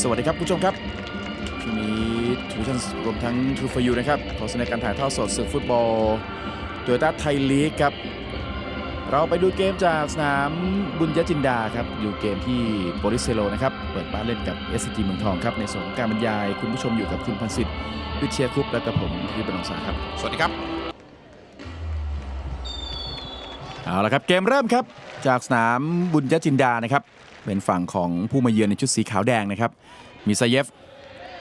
สวัสดีครับผู้ชมครับช่วงนี้ทูชันรวมทั้งทูฟยูนะครับขอเสนอการถ่ายทอดสดศึกฟุตบอลโตโยต้าไทยลีกครับ เราไปดูเกมจากสนามบุญยจินดาครับอยู่เกมที่โปลิสเซโลนะครับเปิดบ้านเล่นกับ s อ g เมืองทองครับในส่วนของการบรรยายคุณผู้ชมอยู่กับคุณพันศิษฐ์วิเชียคุปและกับผมที่บรรงสาครับ สวัสดีครับเอาละครับเกมเริ่มครับจากสนามบุญยจินดานะครับ เป็นฝั่งของผู้มาเยือนในชุดสีขาวแดงนะครับ มีซาเยฟ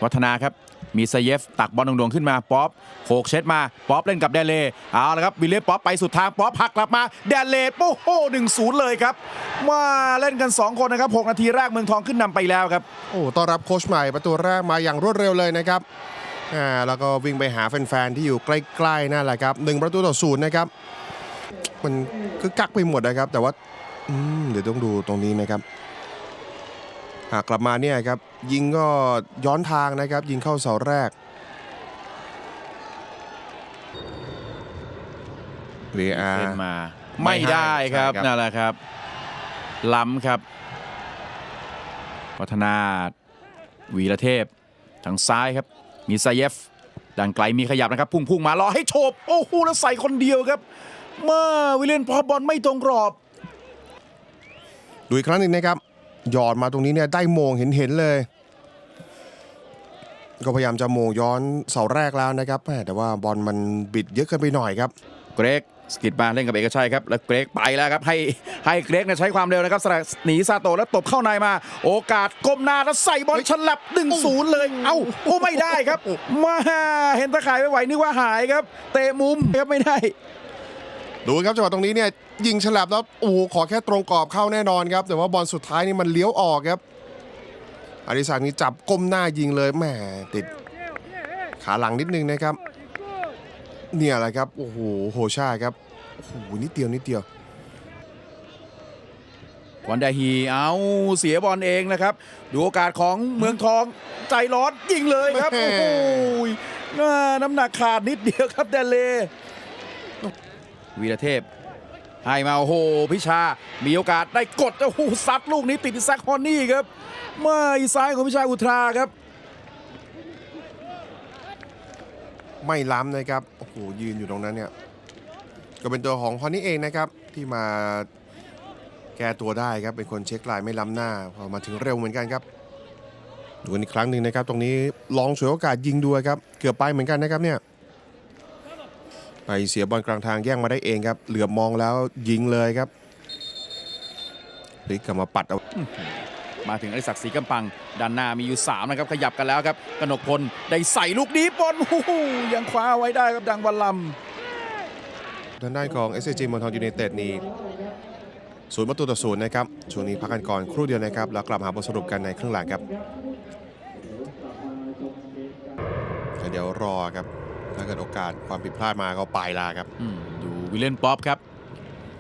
วัฒนาครับ มีซาเยฟ ตักบอลดวงๆขึ้นมาป๊อปโขกเช็ดมาป๊อปเล่นกับแดเลเอาละครับวิลเลียมป๊อปไปสุดทางป๊อปหักกลับมาแดเล่โอ้โหหนึ่งศูนย์เลยครับ มาเล่นกัน 2 คนนะครับ 6 นาทีแรกเมืองทองขึ้นนำไปแล้วครับโอ้ต้อนรับโค้ชใหม่ประตูแรกมาอย่างรวดเร็วเลยนะครับอ่าแล้วก็วิ่งไปหาแฟนๆที่อยู่ใกล้ๆนั่นแหละครับหนึ่งประตูต่อศูนย์นะครับมันคือกักไปหมดนะครับ แต่ว่า เดี๋ยวต้องดูตรงนี้นะครับหากกลับมาเนี่ยครับยิงก็ย้อนทางนะครับ ยิงเข้าเสาแรก VR เล่นมา ไม่ได้ครับใช่ครับนั่นแหละครับ ล้ำครับ วัฒนาวีระเทพทางซ้ายครับ มีซาเยฟดังไกลมีขยับนะครับ พุ่งพุ่งๆมา รอให้โฉบโอ้โหแล้วใส่คนเดียวครับ เมื่อวิลเลียนพอบอลไม่ตรงกรอบ ดูอีกครั้งหนึ่งนะครับหยอดมาตรงนี้เนี่ยได้โมงเห็นเห็นๆเลย ก็พยายามจะโมงย้อนเสาแรกแล้วนะครับแหม่แต่ว่าบอลมันบิดเยอะเกินไปหน่อยครับ เกรกสกิดมาเล่นกับเอกชัยครับแล้วเกรกไปแล้วครับให้ให้เกรกเนี่ยใช้ความเร็วนะครับสลัดหนีซาโตะแล้วตบเข้าในมา โอกาสก้มหน้าแล้วใส่บอลฉลับ1นศูนย์เลยเอ้าโอ้ไม่ได้ครับมาเห็นตะข่ายไม่ไหวนึกว่าหายครับ เตะมุมครับไม่ได้ ดูครับจังหวะตรงนี้เนี่ยยิงฉลับแล้วโอ้โหขอแค่ตรงกรอบเข้าแน่นอนครับ แต่ว่าบอลสุดท้ายนี่มันเลี้ยวออกครับอดิศักดิ์นี่จับก้มหน้ายิงเลยแหมติดขาหลังนิดนึงนะครับ เนี่ยแหละครับโอ้โหโหชาครับโอ้โหนิดเดียวนิดเดียววันดาฮีเอาเสียบอลเองนะครับ ดูโอกาสของเมืองทองใจร้อนยิงเลยครับแม่โอ้โหน่าน้ำหนักขาดนิดเดียวครับแดนเล วีรเทพ ให้มาโอ้โหพิชา มีโอกาสได้กดโอ้โหซัดลูกนี้ติดแซกฮอนนี่ครับเมื่ออีซ้ายของพิชาอุทราครับ ไม่ล้ำนะครับโอ้โหยืนอยู่ตรงนั้นเนี่ยก็เป็นตัวของฮอนนี่เองนะครับที่มาแก้ตัวได้ครับเป็นคนเช็คลายไม่ล้ำหน้าพอมาถึงเร็วเหมือนกันครับดูกันอีกครั้งหนึ่งนะครับ ตรงนี้ลองฉวยโอกาสยิงดูครับ เกือบไปเหมือนกันนะครับเนี่ย ไปเสียบอลกลางทางแย่งมาได้เองครับ เหลือบมองแล้วยิงเลยครับพลิกกลับมาปัดเอามาถึงอริศักดิ์ศรีกำปังด้านหน้ามีอยู่ 3 นะครับ ขยับกันแล้วครับกนกพลได้ใส่ลูกนี้บอลโอ้โหยังคว้าไว้ได้ครับดังวันลำทางด้านของ s อ g เมืองทองยูไนเต็ดนี่ศูนย์ประตูต่อศูนย์นะครับ ช่วงนี้พักกันก่อนครู่เดียวนะครับ แล้วกลับมาบทสรุปกันในครึ่งหลังครับแล้วเดี๋ยวรอครับ ถ้าเกิดโอกาสความผิดพลาดมาก็ไปลาครับอืมดูวิลเลียนป๊อปครับ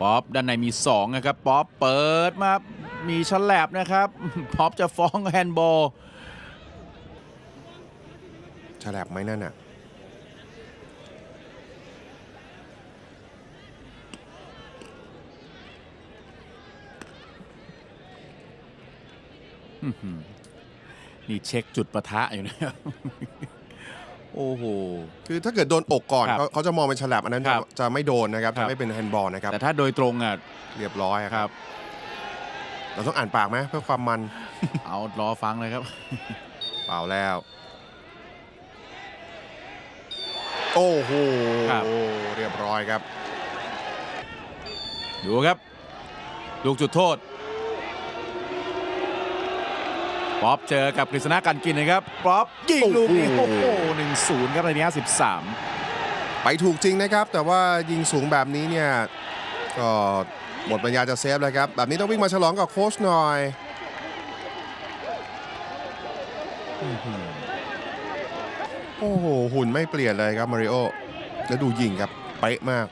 ป๊อปด้านในมี2นะครับ ป๊อปเปิดมา มีฉลับนะครับ ป๊อปจะฟ้องแฮนด์บอลฉลับไหมนั่นน่ะนี่เช็คจุดประทะอยู่นะครับ โอ้โห คือถ้าเกิดโดนอกก่อนครับเขาเขาจะมองเป็นฉลับอันนั้นคจะรับจะไม่โดนนะครับครัจะบ ไม่เป็นแฮนด์บอลนะครับแต่ถ้าโดยตรงอะเรียบร้อยอะคครัรับบเราต้องอ่านปากไหมเพื่อความมันเอารอฟังเลยครับ เปล่าแล้ว โอ้โหครับ เรียบร้อยครับ ดูครับ ลูกจุดโทษ ป๊อปเจอกับกฤษณะกันกินนะครับป๊อปยิงลูกนี้โอ้โอ้โหโหหนึ่งศูนย์ครับในนี้สิบสามไปถูกจริงนะครับ แต่ว่ายิงสูงแบบนี้เนี่ยก็หมดปัญญาจะเซฟแล้วครับ แบบนี้ต้องวิ่งมาฉลองกับโค้ชหน่อยอื้อหือโอ้โห หุ่นไม่เปลี่ยนเลยครับ มาริโอ แล้วดูยิงครับ เป๊ะมาก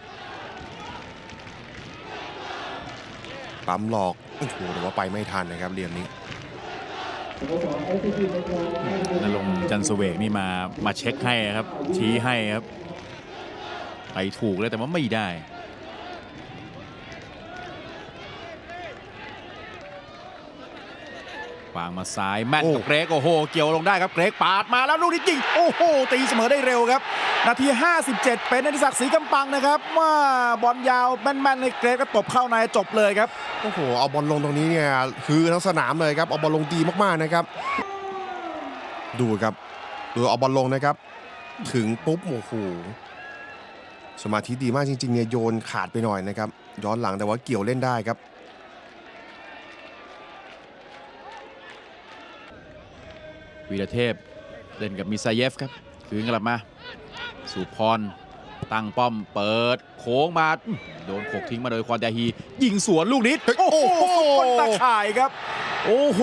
ปั๊มหลอก โอ้โหแต่ว่าไปไม่ทันนะครับเหลี่ยมนี้ นรงจันทร์เสวกนี่มามาเช็คให้ครับ ชี้ให้ครับ ไปถูกเลยแต่ว่าไม่ได้วางมาซ้ายแม่นกับเกรกโอ้โห เกี่ยวลงได้ครับเกรกปาดมาแล้วลูกนี้ยิง โอ้โห ตีเสมอได้เร็วครับ นาที 57 เป็นอดิศักดิ์ศรีกำปังนะครับว่าบอลยาวแม่นๆในเกรกก็ตบเข้าในจบเลยครับโอ้โหเอาบอลลงตรงนี้เนี่ยคือทั้งสนามเลยครับเอาบอลลงดีมากๆนะครับ ดูครับดูเอาบอลลงนะครับ ถึงปุ๊บโอ้โหสมาธิดีมากจริงๆเนี่ยโยนขาดไปหน่อยนะครับ ย้อนหลังแต่ว่าเกี่ยวเล่นได้ครับวีรเทพเล่นกับมิซาเยฟครับ คืนกลับมา สุพรตั้งป้อมเปิดโค้งมาอื้อโดนขกทิ้งมาโดยควอนดาฮี ยิงสวนลูกนี้ โอ้โหคนตะข่ายครับ โอ้โห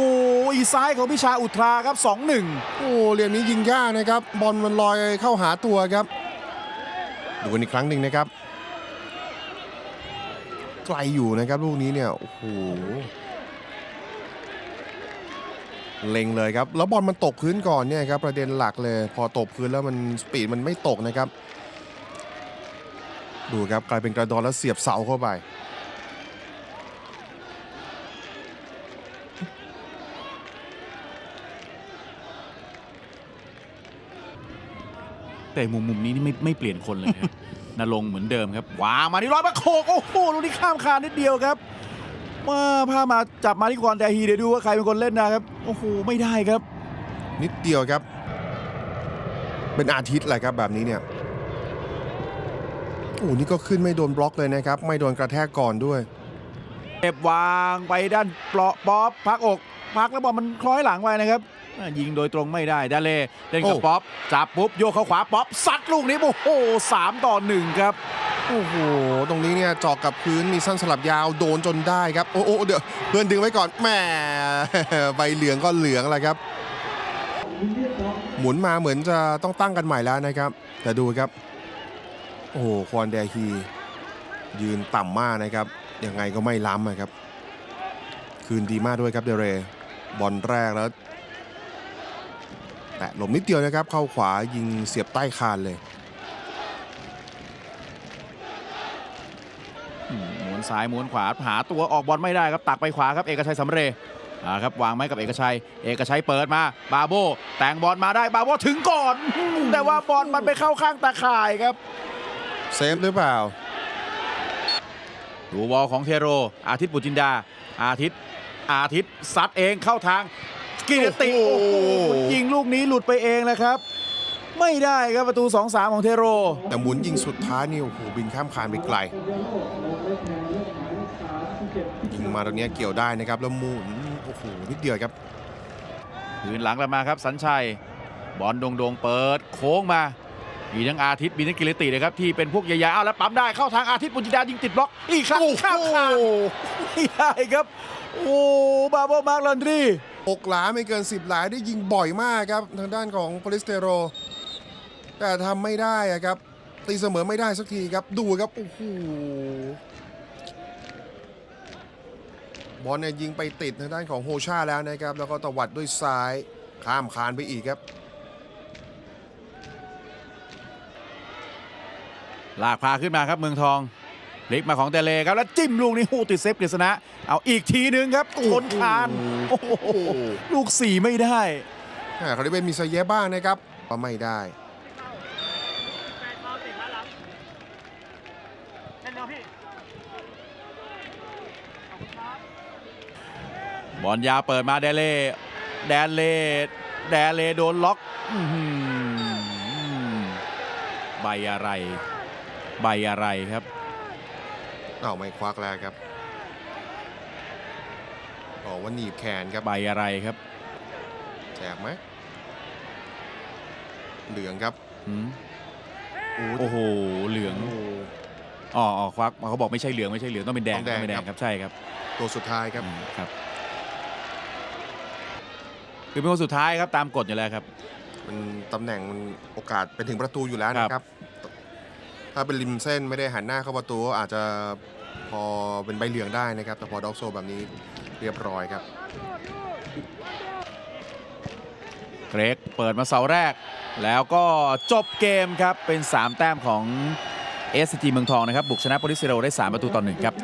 อีซ้ายของพิชาอุทราครับ 2-1 โอ้เหลี่ยมนี้ยิงยากนะครับ บอลมันลอยเข้าหาตัวครับ ดูกันอีกครั้งหนึ่งนะครับ ไกลอยู่นะครับลูกนี้เนี่ย โอ้โห เล็งเลยครับ แล้วบอลมันตกพื้นก่อนเนี่ยครับประเด็นหลักเลย พอตกพื้นแล้วมันสปีดมันไม่ตกนะครับ ดูครับกลายเป็นกระดอนแล้วเสียบเสาเข้าไป แต่มุมมุมนี้นี่ไม่ไม่เปลี่ยนคนเลยครับ นรงเหมือนเดิมครับวางมาที่ร้อยมาโขกโอ้โหลูกนี้ข้ามคานนิดเดียวครับ มาพามาจับมาที่ควอนดาฮีเดี๋ยวดูว่าใครเป็นคนเล่นนะครับ โอ้โห ไม่ได้ครับ นิดเดียวครับ เป็นอาทิตย์แหละครับแบบนี้เนี่ยโอ้นี่ก็ขึ้นไม่โดนบล็อกเลยนะครับ ไม่โดนกระแทกก่อนด้วยเก็บวางไปด้านเปลาะป๊อปพักอกพักแล้วบอลมันคล้อยหลังไปนะครับอ่ายิงโดยตรงไม่ได้ดาเล่เล่นกับโอ้ป๊อปจับปุ๊บโยกเข้าขวาป๊อปซัดลูกนี้โอ้โหสามต่อหนึ่งครับ โอ้โห ตรงนี้เนี่ยเจอกกับพื้นมีสั้นสลับยาวโดนจนได้ครับ โอ้โอเดี๋ยวเพื่อนดึงไว้ก่อนแหมใบเหลืองก็เหลืองแหละครับ หมุนมาเหมือนจะต้องตั้งกันใหม่แล้วนะครับ แต่ดูครับ โอ้โห ควอนแดฮี ยืนต่ำมากนะครับ ยังไงก็ไม่ล้ำนะครับ คืนดีมากด้วยครับเดเร บอลแรกแล้ว แตะหลมนิดเดียวนะครับ เข้าขวายิงเสียบใต้คานเลย อืมหมุนซ้ายหมุนขวาหาตัวออกบอลไม่ได้ครับตักไปขวาครับเอกชัยสำเร็จอ่าครับวางไม้กับเอกชัย เอกชัยเปิดมาบาโบแต่งบอลมาได้บาโบถึงก่อนอืมแต่ว่าบอลมันไปเข้าข้างตาข่ายครับเซฟหรือเปล่า ดูบอลของเทโร อาทิตย์ปุจินดา อาทิตย์อาทิตย์ซัดเองเข้าทางกิรติโอ้โอ้โหโหยิงลูกนี้หลุดไปเองเลยครับ ไม่ได้ครับประตู 2-3 ของเทโร แต่หมุนยิงสุดท้ายนี่โอ้โหบินข้ามคานไปไกลยิงมาตรงเนี้ยเกี่ยวได้นะครับแล้วหมุนโอ้โหนิดเดียวครับคืนหลังกลับมาครับสัญชัย บอลโดงๆเปิด โค้งมา มีทั้งอาทิตย์มีทั้งกิรตินะครับที่เป็นพวกใหญ่ๆเอาแล้วปั๊มได้เข้าทางอาทิตย์ปุจินดายิงติดบล็อกอีกครั้งโอ้โหข้ามคานไม่ได้ครับ โอ้บาโบมาร์กลอนดรีอกหลาไม่เกิน 10 หลาได้ยิงบ่อยมากครับ ทางด้านของโปลิสเตโร แต่ทำไม่ได้อะครับ ตีเสมอไม่ได้สักทีครับดูครับ โอ้โหบอลเนี่ยยิงไปติดทางด้านของโฮชาแล้วนะครับ แล้วก็ตวัดด้วยซ้ายข้ามคานไปอีกครับ ลากพาขึ้นมาครับเมืองทองพลิกมาของเตเลครับ แล้วจิ้มลูกนี้โอ้ติดเซฟกฤษณะ เอาอีกทีหนึงครับชนคานโอ้โหลูกสี่ไม่ได้อ่าเขาได้เป็นมีซาเยะบ้างนะครับก็ไม่ได้ บอลยาวเปิดมาเดเล่แดนเล่แดนเล่โดนล็อกอื้อหือใบอะไร ใบอะไรครับอ้าวไม่ควักแล้วครับบอกว่าหนีบแขนครับใบอะไรครับแจกไหมเหลืองครับหืมโอ้โอ้โหเหลืองโอ้อ๋ออ๋อควักเขาบอกไม่ใช่เหลืองไม่ใช่เหลืองต้องเป็นแดงต้องแดงต้องเป็นแดครังบครับใช่ครับ ตัวสุดท้ายครับอืมครับ คือเป็นคนสุดท้ายครับตามกฎอยู่แล้วครับ มันตำแหน่งมันโอกาสไปถึงประตูอยู่แล้วนะคครัรับบถ้าเป็นริมเส้นไม่ได้หันหน้าเข้าประตูก็อาจจะพอเป็นใบเหลืองได้นะครับ แต่พอด็อกโซแบบนี้เรียบร้อยครับเกรกเปิดมาเสาแรก แล้วก็จบเกมครับ เป็น 3 แต้มของ SCG เมืองทองนะครับ บุกชนะโปลิสเซโรได้ 3 ประตูต่อหนึ่งครับ